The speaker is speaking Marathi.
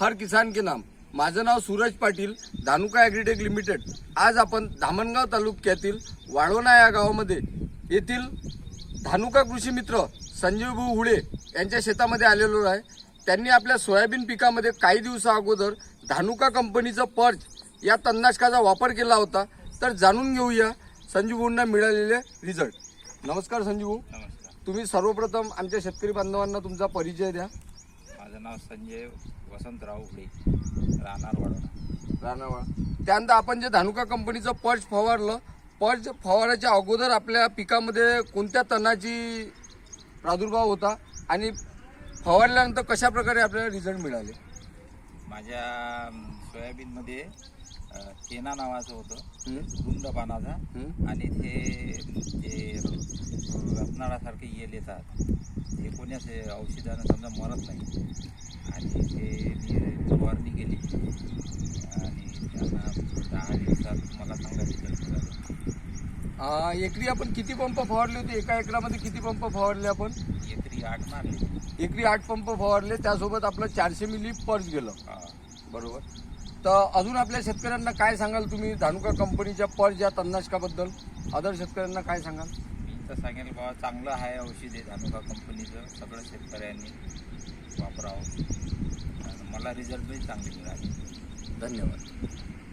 हर किसान के नाम. माझं नाव सूरज पाटील धानुका ॲग्रीटेक लिमिटेड. आज आपण धामणगाव तालुक्यातील वाढवणा या गावामध्ये येथील धानुका कृषी मित्र संजीव भाऊ हुळे यांच्या शेतामध्ये आलेलो आहे. त्यांनी आपल्या सोयाबीन पिकामध्ये काही दिवसा अगोदर धानुका कंपनीचं पर्च या तणनाशकाचा वापर केला होता. तर जाणून घेऊया संजीव भाऊंना मिळालेले रिझल्ट नमस्कार संजीव भाऊ. तुम्ही सर्वप्रथम आमच्या शेतकरी बांधवांना तुमचा परिचय द्या. माझं नाव संजय वसंतराव उडे राहणार रानावळा त्यानंतर आपण जे धानुका कंपनीचं पर्च फवारलं पर्च फवाराच्या अगोदर आपल्या पिकामध्ये कोणत्या तणाची प्रादुर्भाव होता आणि फवारल्यानंतर कशा प्रकारे आपल्याला रिझल्ट मिळाले? माझ्या अं, सोयाबीनमध्ये अं, केना नावाचं होतं हं? रुंद पानाचा. हं? आणि ते जे रत्नाळासारखे येल येतात ते कोण्याच औषधानं समजा मरत नाही आणि ते मी फवारणी केली आणि त्यांना दहा दिवसात मला चांगला रिझल्ट मिळाला. एकरी आपण किती पंप फवारले होते? एका एकरामध्ये किती पंप फवारले आपण? एकरी आठ मारले. एकरी आठ पंप फवारले त्यासोबत आपलं चारशे मिली पर्च गेलं. बरोबर. तर अजून आपल्या शेतकऱ्यांना काय सांगाल तुम्ही? धानुका कंपनीच्या पर्च या तणनाशकाबद्दल अदर शेतकऱ्यांना काय सांगाल? मी तर सांगेल बाबा चांगलं आहे औषध आहे धानुका कंपनीचं. सगळं शेतकऱ्यांनी वापरावं. मला रिझल्ट बी चांगले मिळाले. धन्यवाद.